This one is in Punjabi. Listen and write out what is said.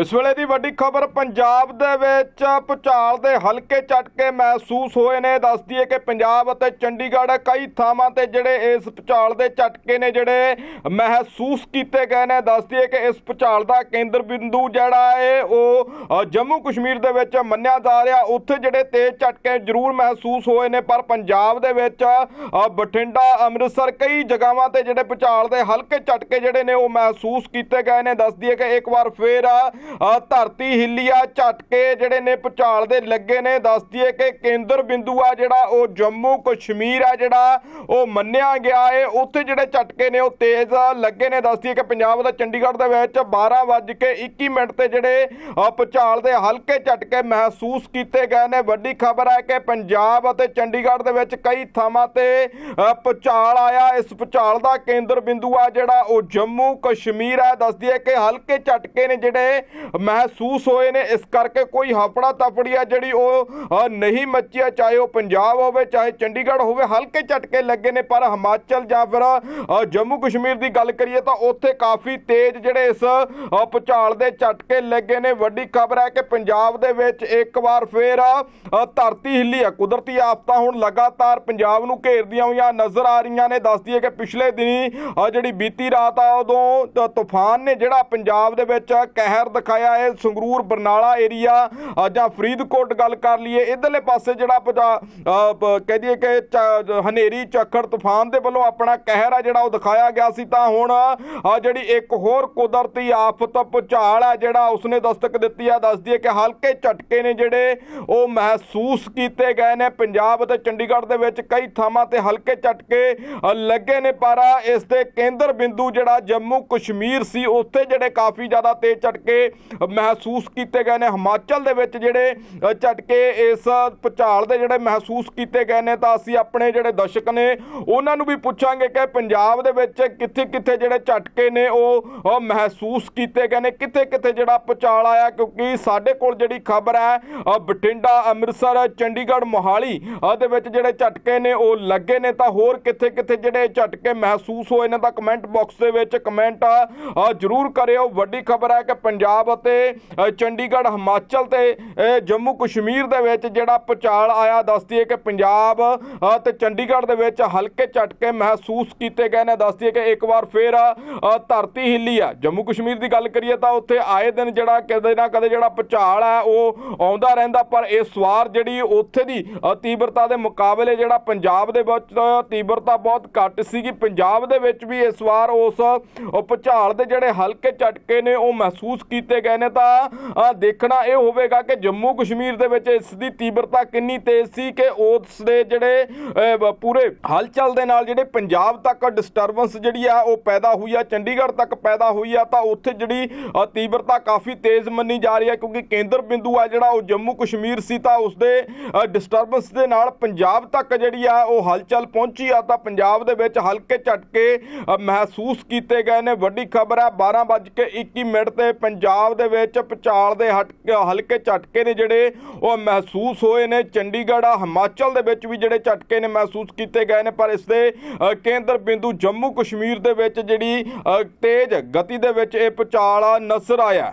ਇਸ ਵੇਲੇ ਦੀ ਵੱਡੀ ਖਬਰ ਪੰਜਾਬ ਦੇ ਵਿੱਚ ਭੁਚਾਲ ਦੇ ਹਲਕੇ ਝਟਕੇ ਮਹਿਸੂਸ ਹੋਏ ਨੇ। ਦੱਸਦੀ ਹੈ ਕਿ ਪੰਜਾਬ ਅਤੇ ਚੰਡੀਗੜ੍ਹ ਕਈ ਥਾਵਾਂ ਤੇ ਜਿਹੜੇ ਇਸ ਭੁਚਾਲ ਦੇ ਝਟਕੇ ਨੇ, ਜਿਹੜੇ ਮਹਿਸੂਸ ਕੀਤੇ ਗਏ ਨੇ। ਦੱਸਦੀ ਹੈ ਕਿ ਇਸ ਭੁਚਾਲ ਦਾ ਕੇਂਦਰ ਬਿੰਦੂ ਜਿਹੜਾ ਹੈ ਉਹ ਜੰਮੂ ਕਸ਼ਮੀਰ ਦੇ ਵਿੱਚ ਮੰਨਿਆ ਜਾ ਰਿਹਾ। ਉੱਥੇ ਜਿਹੜੇ ਤੇਜ਼ ਝਟਕੇ ਜ਼ਰੂਰ ਮਹਿਸੂਸ ਹੋਏ ਨੇ, ਪਰ ਪੰਜਾਬ ਦੇ ਵਿੱਚ ਬਠਿੰਡਾ, ਅੰਮ੍ਰਿਤਸਰ ਕਈ ਜਗ੍ਹਾਵਾਂ ਤੇ ਜਿਹੜੇ ਭੁਚਾਲ ਦੇ ਹਲਕੇ ਝਟਕੇ ਜਿਹੜੇ ਨੇ, ਉਹ ਮਹਿਸੂਸ ਕੀਤੇ ਗਏ ਨੇ। ਦੱਸਦੀ ਹੈ ਕਿ ਇੱਕ ਵਾਰ ਫੇਰ ਧਰਤੀ ਹਿੱਲੀ ਆ ਝਟਕੇ ਜਿਹੜੇ ਨੇ ਭੁਚਾਲ ਦੇ ਲੱਗੇ ਨੇ। ਦੱਸਦੀ ਹੈ ਕਿ ਕੇਂਦਰ ਬਿੰਦੂ ਆ ਜਿਹੜਾ ਉਹ ਜੰਮੂ ਕਸ਼ਮੀਰ ਆ ਜਿਹੜਾ ਉਹ ਮੰਨਿਆ ਗਿਆ ਹੈ ਉੱਥੇ ਜਿਹੜੇ ਝਟਕੇ ਨੇ ਉਹ ਤੇਜ਼ ਲੱਗੇ ਨੇ। ਦੱਸਦੀ ਹੈ ਕਿ ਪੰਜਾਬ ਦਾ ਚੰਡੀਗੜ੍ਹ ਦੇ ਵਿੱਚ 12:21 ਮਿੰਟ ਤੇ ਜਿਹੜੇ ਅ, ਦੇ ਹਲਕੇ ਝਟਕੇ ਮਹਿਸੂਸ ਕੀਤੇ ਗਏ ਨੇ। ਵੱਡੀ ਖਬਰ ਹੈ ਕਿ ਪੰਜਾਬ ਅਤੇ ਚੰਡੀਗੜ੍ਹ ਦੇ ਵਿੱਚ ਕਈ ਥਾਵਾਂ ਤੇ ਅ, ਆਇਆ। ਇਸ ਭੁਚਾਲ ਦਾ ਕੇਂਦਰ ਬਿੰਦੂ ਆ ਜਿਹੜਾ ਉਹ ਜੰਮੂ ਕਸ਼ਮੀਰ ਹੈ ਦੱਸਦੀ ਹੈ ਕਿ ਹਲਕੇ ਝਟਕੇ ਨੇ ਜਿਹੜੇ ਮਹਿਸੂਸ ਹੋਏ ਨੇ। ਇਸ ਕਰਕੇ ਕੋਈ ਹਫੜਾ ਤਫੜੀ ਆ ਜਿਹੜੀ ਉਹ ਨਹੀਂ ਮੱਚੀ ਆ ਚਾਹੇ ਉਹ ਪੰਜਾਬ ਹੋਵੇ ਚਾਹੇ ਚੰਡੀਗੜ੍ਹ ਹੋਵੇ ਹਲਕੇ ਝਟਕੇ ਲੱਗੇ ਨੇ। ਪਰ ਹਿਮਾਚਲ ਜਾਂ ਫਿਰ ਜੰਮੂ ਕਸ਼ਮੀਰ ਦੀ ਗੱਲ ਕਰੀਏ ਤਾਂ ਉੱਥੇ ਕਾਫੀ ਤੇਜ਼ ਜਿਹੜੇ ਇਸ ਅ, ਭੁਚਾਲ ਦੇ ਝਟਕੇ ਲੱਗੇ ਨੇ। ਵੱਡੀ ਖਬਰ ਹੈ ਕਿ ਪੰਜਾਬ ਦੇ ਵਿੱਚ ਇੱਕ ਵਾਰ ਫੇਰ ਧਰਤੀ ਹਿੱਲੀ ਹੈ। ਕੁਦਰਤੀ ਆਫਤਾਂ ਹੁਣ ਲਗਾਤਾਰ ਪੰਜਾਬ ਨੂੰ ਘੇਰਦੀਆਂ ਹੋਈਆਂ ਨਜ਼ਰ ਆ ਰਹੀਆਂ ਨੇ। ਦੱਸਦੀ ਹੈ ਕਿ ਪਿਛਲੇ ਦਿਨੀ ਜਿਹੜੀ ਬੀਤੀ ਰਾਤ ਆ ਉਦੋਂ ਤੂਫਾਨ ਨੇ ਜਿਹੜਾ ਪੰਜਾਬ ਦੇ ਵਿੱਚ ਕਹਿਰ ਦਿਖਾਇਆ ਹੈ, ਸੰਗਰੂਰ, ਬਰਨਾਲਾ ਏਰੀਆ ਜਾਂ ਫਰੀਦਕੋਟ ਗੱਲ ਕਰ ਲਈਏ। ਇਧਰਲੇ ਪਾਸੇ ਜਿਹੜਾ ਪਜਾ- ਕਹਿ ਦਈਏ ਕਿ ਹਨੇਰੀ ਝੱਖੜ ਤੂਫਾਨ ਦੇ ਵੱਲੋਂ ਆਪਣਾ ਕਹਿਰ ਆ ਜਿਹੜਾ ਉਹ ਦਿਖਾਇਆ ਗਿਆ ਸੀ। ਤਾਂ ਹੁਣ ਜਿਹੜੀ ਇੱਕ ਹੋਰ ਕੁਦਰਤੀ ਆਫਤ ਭੁਚਾਲ ਹੈ ਜਿਹੜਾ ਉਸਨੇ ਦਸਤਕ ਦਿੱਤੀ ਆ। ਦੱਸਦੀ ਹੈ ਕਿ ਹਲਕੇ ਝਟਕੇ ਨੇ ਜਿਹੜੇ ਉਹ ਮਹਿਸੂਸ ਕੀਤੇ ਗਏ ਨੇ। ਪੰਜਾਬ ਅਤੇ ਚੰਡੀਗੜ੍ਹ ਦੇ ਵਿੱਚ ਕਈ ਥਾਵਾਂ ਤੇ ਹਲਕੇ ਝਟਕੇ ਲੱਗੇ ਨੇ, ਪਰ ਇਸ ਦੇ ਕੇਂਦਰ ਬਿੰਦੂ ਜਿਹੜਾ ਜੰਮੂ ਕਸ਼ਮੀਰ ਸੀ, ਉੱਥੇ ਜਿਹੜੇ ਕਾਫੀ ਜ਼ਿਆਦਾ ਤੇਜ਼ ਝਟਕੇ ਮਹਿਸੂਸ ਕੀਤੇ ਗਏ ਨੇ। ਹਿਮਾਚਲ ਦੇ ਵਿੱਚ ਜਿਹੜੇ ਝਟਕੇ ਇਸ ਭੁਚਾਲ ਦੇ ਜਿਹੜੇ ਮਹਿਸੂਸ ਕੀਤੇ ਗਏ ਨੇ, ਤਾਂ ਅਸੀਂ ਆਪਣੇ ਜਿਹੜੇ ਦਰਸ਼ਕ ਨੇ, ਉਹਨਾਂ ਨੂੰ ਵੀ ਪੁੱਛਾਂਗੇ ਕਿ ਪੰਜਾਬ ਦੇ ਵਿੱਚ ਕਿੱਥੇ ਕਿੱਥੇ ਜਿਹੜੇ ਝਟਕੇ ਨੇ, ਉਹ ਮਹਿਸੂਸ ਕੀਤੇ ਗਏ ਨੇ। ਕਿੱਥੇ ਕਿੱਥੇ ਜਿਹੜਾ ਭੁਚਾਲ ਆਇਆ, ਕਿਉਂਕਿ ਸਾਡੇ ਕੋਲ ਜਿਹੜੀ ਖਬਰ ਹੈ ਬਠਿੰਡਾ, ਅੰਮ੍ਰਿਤਸਰ, ਚੰਡੀਗੜ੍ਹ, ਮੋਹਾਲੀ ਦੇ ਵਿੱਚ ਜਿਹੜੇ ਝਟਕੇ ਨੇ, ਉਹ ਲੱਗੇ ਨੇ। ਤਾਂ ਹੋਰ ਕਿੱਥੇ ਕਿੱਥੇ ਜਿਹੜੇ ਝਟਕੇ ਮਹਿਸੂਸ ਹੋਏ ਨੇ, ਤਾਂ ਕਮੈਂਟ ਬਾਕਸ ਦੇ ਵਿੱਚ ਕਮੈਂਟ ਜ਼ਰੂਰ ਕਰਿਓ। ਵੱਡੀ ਖਬਰ ਹੈ ਕਿ ਪੰਜਾਬ ਅਤੇ ਚੰਡੀਗੜ੍ਹ ਹਿਮਾਚਲ ਤੇ ਜੰਮੂ ਕਸ਼ਮੀਰ ਦੇ ਵਿੱਚ ਜਿਹੜਾ ਭੁਚਾਲ ਆਇਆ ਦੱਸਦੀ ਹੈ ਕਿ ਪੰਜਾਬ ਅ, ਤੇ ਚੰਡੀਗੜ੍ਹ ਦੇ ਵਿੱਚ ਹਲਕੇ ਝਟਕੇ ਮਹਿਸੂਸ ਕੀਤੇ ਗਏ ਨੇ। ਦੱਸਦੀ ਹੈ ਕਿ ਇੱਕ ਵਾਰ ਫੇਰ ਧਰਤੀ ਹਿੱਲੀ ਆ। ਜੰਮੂ ਕਸ਼ਮੀਰ ਦੀ ਗੱਲ ਕਰੀਏ ਤਾਂ ਉੱਥੇ ਆਏ ਦਿਨ ਜਿਹੜਾ ਕਦੇ ਨਾ ਕਦੇ ਜਿਹੜਾ ਭੁਚਾਲ ਹੈ ਉਹ ਆਉਂਦਾ ਰਹਿੰਦਾ। ਪਰ ਇਸ ਵਾਰ ਜਿਹੜੀ ਉੱਥੇ ਦੀ ਤੀਬਰਤਾ ਦੇ ਮੁਕਾਬਲੇ ਜਿਹੜਾ ਪੰਜਾਬ ਦੇ ਵਿੱਚ ਤੀਬਰਤਾ ਬਹੁਤ ਘੱਟ ਸੀਗੀ। ਪੰਜਾਬ ਦੇ ਵਿੱਚ ਵੀ ਇਸ ਵਾਰ ਉਸ ਅ, ਦੇ ਜਿਹੜੇ ਹਲਕੇ ਝਟਕੇ ਨੇ ਉਹ ਮਹਿਸੂਸ ਕੀਤੇ ਗਏ ਨੇ ਤਾਂ ਦੇਖਣਾ ਇਹ ਹੋਵੇਗਾ ਕਿ ਜੰਮੂ ਕਸ਼ਮੀਰ ਦੇ ਵਿੱਚ ਇਸ ਦੀ ਤੀਬਰਤਾ ਕਿੰਨੀ ਤੇਜ਼ ਸੀ ਕਿ ਉਸ ਦੇ ਜਿਹੜੇ ਪੂਰੇ ਹਲਚਲ ਦੇ ਨਾਲ ਜਿਹੜੇ ਪੰਜਾਬ ਤੱਕ ਡਿਸਟਰਬੈਂਸ ਜਿਹੜੀ ਆ ਉਹ ਪੈਦਾ ਹੋਈ ਆ, ਚੰਡੀਗੜ੍ਹ ਤੱਕ ਪੈਦਾ ਹੋਈ ਆ, ਤਾਂ ਉੱਥੇ ਜਿਹੜੀ ਤੀਬਰਤਾ ਕਾਫੀ ਤੇਜ਼ ਮੰਨੀ ਜਾ ਰਹੀ ਹੈ ਕਿਉਂਕਿ ਕੇਂਦਰ ਬਿੰਦੂ ਆ ਜਿਹੜਾ ਉਹ ਜੰਮੂ ਕਸ਼ਮੀਰ ਸੀ ਤਾਂ ਉਸ ਦੇ ਡਿਸਟਰਬੈਂਸ ਦੇ ਨਾਲ ਪੰਜਾਬ ਤੱਕ ਜਿਹੜੀ ਆ ਉਹ ਹਲਚਲ ਪਹੁੰਚੀ ਆ, ਤਾਂ ਪੰਜਾਬ ਦੇ ਵਿੱਚ ਹਲਕੇ ਝਟਕੇ ਮਹਿਸੂਸ ਕੀਤੇ ਗਏ ਨੇ। ਵੱਡੀ ਖਬਰ ਹੈ 12:21 ਮਿੰਟ ਤੇ ਪੰਜਾਬ ਪੰਜਾਬ ਦੇ ਵਿੱਚ ਭੁਚਾਲ ਦੇ ਹਟ ਹਲਕੇ ਝਟਕੇ ਨੇ ਜਿਹੜੇ, ਉਹ ਮਹਿਸੂਸ ਹੋਏ ਨੇ। ਚੰਡੀਗੜ੍ਹ ਆ ਹਿਮਾਚਲ ਦੇ ਵਿੱਚ ਵੀ ਜਿਹੜੇ ਝਟਕੇ ਨੇ ਮਹਿਸੂਸ ਕੀਤੇ ਗਏ ਨੇ, ਪਰ ਇਸ ਦੇ ਕੇਂਦਰ ਬਿੰਦੂ ਜੰਮੂ ਕਸ਼ਮੀਰ ਦੇ ਵਿੱਚ ਜਿਹੜੀ ਤੇਜ਼ ਗਤੀ ਦੇ ਵਿੱਚ ਇਹ ਭੁਚਾਲ ਨਜ਼ਰ ਆਇਆ।